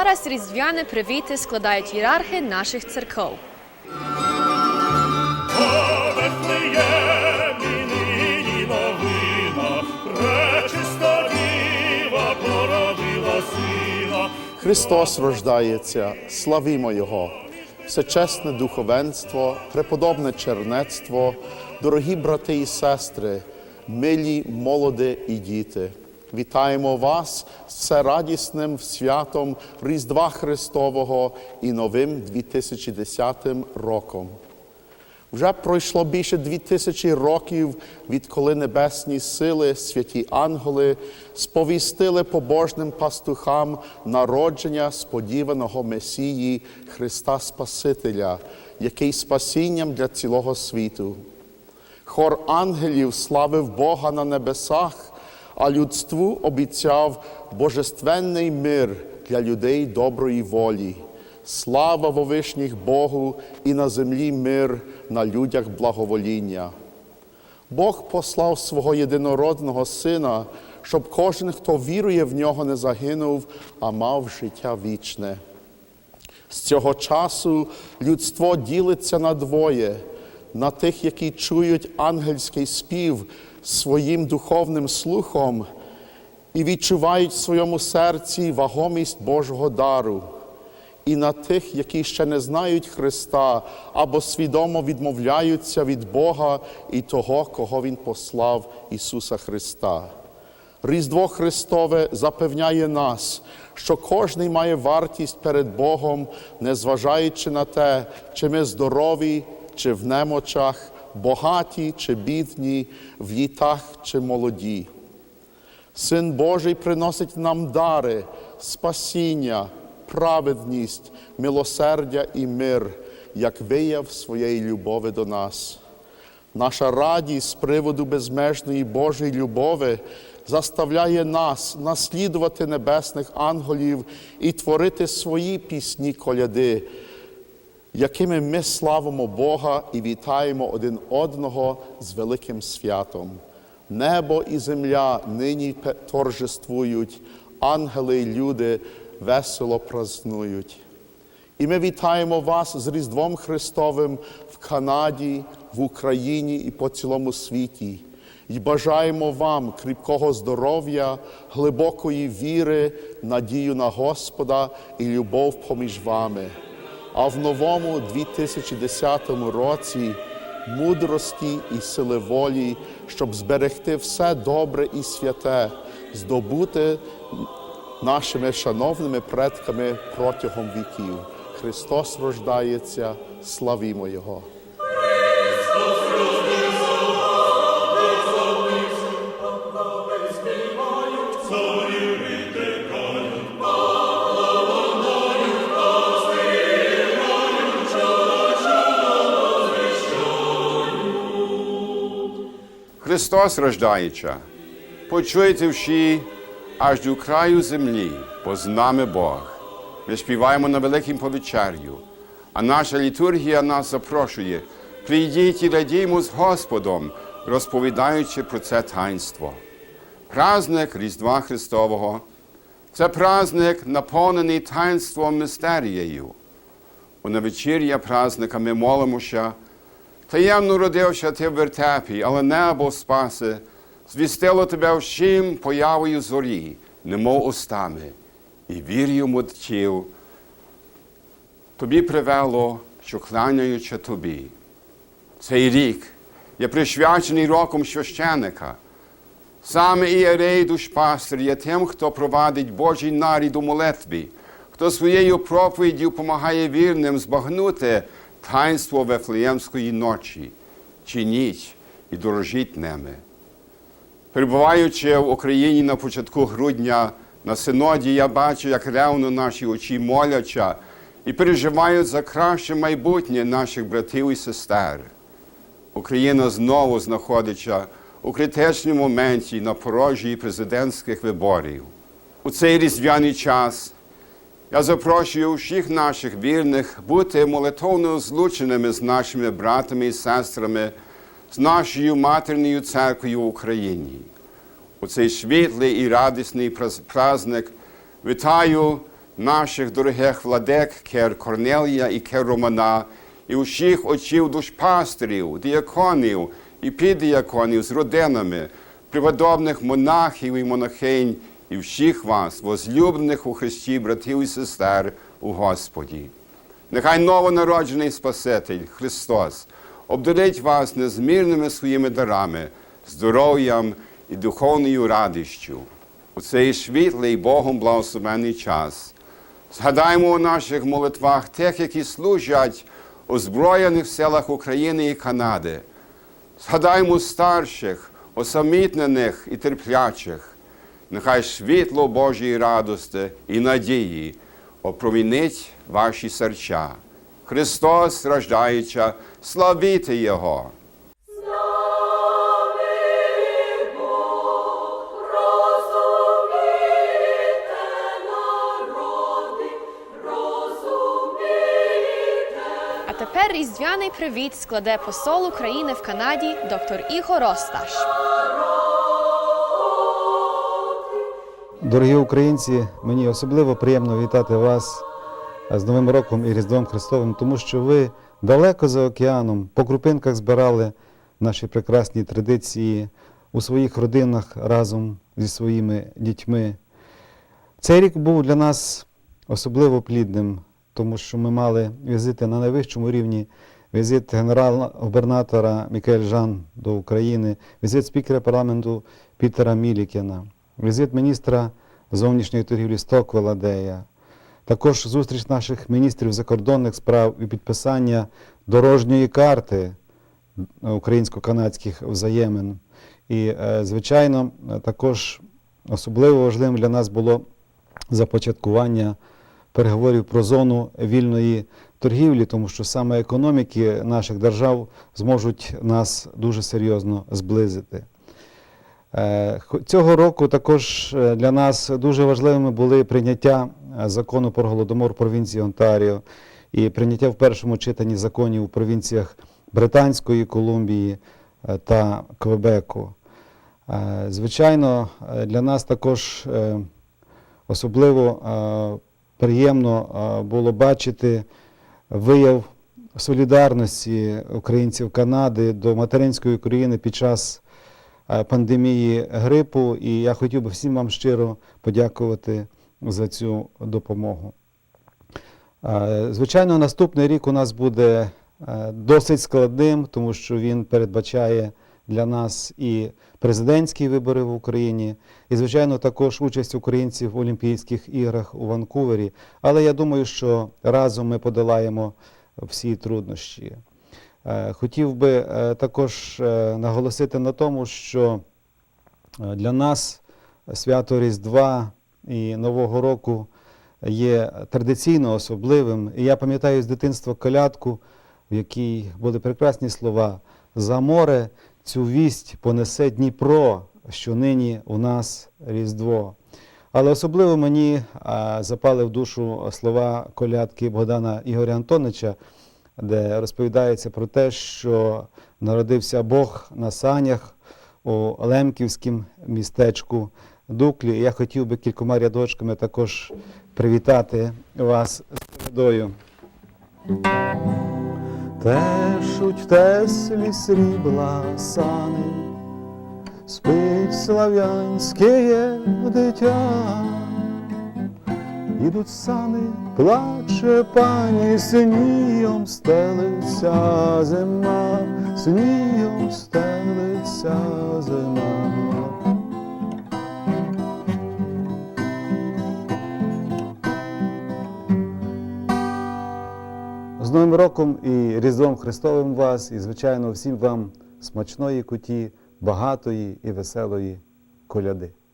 зараз різдвяне привіти складають ієрархи наших церков. Христос рождається, славімо Його! Всечесне духовенство, преподобне чернецтво, дорогі брати і сестри, милі молоді і діти. Вітаємо вас з всерадісним святом Різдва Христового і новим 2010 роком. Вже пройшло більше дві тисячі років, відколи небесні сили, святі ангели сповістили побожним пастухам народження сподіваного Месії Христа Спасителя, який спасінням для цілого світу. Хор ангелів славив Бога на небесах, а людству обіцяв божественний мир для людей доброї волі. Слава вовишніх Богу і на землі мир, на людях благовоління. Бог послав свого єдинородного Сина, щоб кожен, хто вірує в нього, не загинув, а мав життя вічне. З цього часу людство ділиться на двоє: на тих, які чують ангельський спів своїм духовним слухом і відчувають в своєму серці вагомість Божого дару, і на тих, які ще не знають Христа або свідомо відмовляються від Бога і того, кого Він послав Ісуса Христа. Різдво Христове запевняє нас, що кожний має вартість перед Богом, незважаючи на те, чи ми здорові, чи в немочах, богаті чи бідні, в літах чи молоді. Син Божий приносить нам дари, спасіння, праведність, милосердя і мир, як вияв своєї любові до нас. Наша радість з приводу безмежної Божої любові заставляє нас наслідувати небесних ангелів і творити свої пісні коляди, якими ми славимо Бога і вітаємо один одного з великим святом. Небо і земля нині торжествують, ангели і люди весело празнують. І ми вітаємо вас з Різдвом Христовим в Канаді, в Україні і по цілому світі. І бажаємо вам кріпкого здоров'я, глибокої віри, надію на Господа і любов поміж вами. А в новому 2010 році мудрості і сили волі, щоб зберегти все добре і святе, здобути нашими шановними предками протягом віків. Христос рождається, славімо Його! Христос рождається. Почуйте всі аж до краю землі, бо з нами Бог. Ми співаємо на великим повечерю, а наша літургія нас запрошує. Прийдіть і радіймо з Господом, розповідаючи про це таїнство. Праздник Різдва Христового це праздник, наповнений таїнством мистерією. У навечір'я праздника ми молимося. Таємно родився ти в вертепі, але небо спаси, звістило тебе всім появою зорі, немов устами, і вір'ю мудчів. Тобі привело, що кланяючи тобі. Цей рік є присвячений роком священика. Саме ієрей душпастир є тим, хто провадить Божий нарід у молитві, хто своєю проповіддю допомагає вірним збагнути таїнство Вифлеємської ночі, чи ніч і дорожіть ними. Перебуваючи в Україні на початку грудня на синоді, я бачу, як ревно наші очі моляться і переживають за краще майбутнє наших братів і сестер. Україна знову знаходиться у критичному моменті на порожі президентських виборів. У цей різдвяний час я запрошую всіх наших вірних бути молитовно злученими з нашими братами і сестрами, з нашою матерною церквою в Україні. У цей світлий і радісний праз- праздник вітаю наших дорогих владик, кер Корнелія і кер Романа, і усіх отців душпастерів, діаконів і піддіаконів з родинами, преподобних монахів і монахинь, і всіх вас, возлюблених у Христі, братів і сестер у Господі. Нехай новонароджений Спаситель Христос обдарить вас незмірними своїми дарами, здоров'ям і духовною радістю. У цей світлий Богом благословений час. Згадаймо у наших молитвах тих, які служать у Збройних силах України і Канади. Згадаймо старших, осамітнених і терплячих. Нехай світло Божої радості і надії опромінить ваші серця. Христос, рождаюча, славіте Його! Тепер різдвяний привіт складе посол України в Канаді доктор Ігор Росташ. Дорогі українці, мені особливо приємно вітати вас з Новим роком і Різдвом Христовим, тому що ви далеко за океаном по крупинках збирали наші прекрасні традиції у своїх родинах разом зі своїми дітьми. Цей рік був для нас особливо плідним, тому що ми мали візити на найвищому рівні візит генерал-губернатора Мікель Жан до України, візит спікера парламенту Пітера Мілікена, візит міністра зовнішньої торгівлі Стоквела Дея, також зустріч наших міністрів закордонних справ і підписання дорожньої карти українсько-канадських взаємин. І, е, звичайно, також особливо важливим для нас було започаткування переговорів про зону вільної торгівлі, тому що саме економіки наших держав зможуть нас дуже серйозно зблизити. Е, Цього року також е, для нас дуже важливими були прийняття е, закону про голодомор в провінції Онтаріо і прийняття в першому читанні законів у провінціях Британської Колумбії та Квебеку. Звичайно, для нас також особливо приємно було бачити вияв солідарності українців Канади до материнської України під час пандемії грипу. І я хотів би всім вам щиро подякувати за цю допомогу. Е, Звичайно, наступний рік у нас буде е, досить складним, тому що він передбачає для нас і президентські вибори в Україні, і, звичайно, також участь українців в Олімпійських іграх у Ванкувері. Але я думаю, що разом ми подолаємо всі труднощі. Е, Хотів би е, також е, наголосити на тому, що для нас свято Різдва і Нового року є традиційно особливим. І я пам'ятаю з дитинства колядку, в якій були прекрасні слова За море цю вість понесе Дніпро, що нині у нас Різдво. Але особливо мені запали в душу слова колядки Богдана Ігоря Антонича, де розповідається про те, що народився Бог на санях у Лемківському містечку Дуклі. Я хотів би кількома рядочками також привітати вас з передою. Тешуть в теслі срібла сани, спить слав'янське дитя. Ідуть сани, плаче пані, снігом стелиться зима, снігом стелиться зима. З Новим роком і Різдвом Христовим вас, і, звичайно, всім вам смачної куті, багатої і веселої коляди.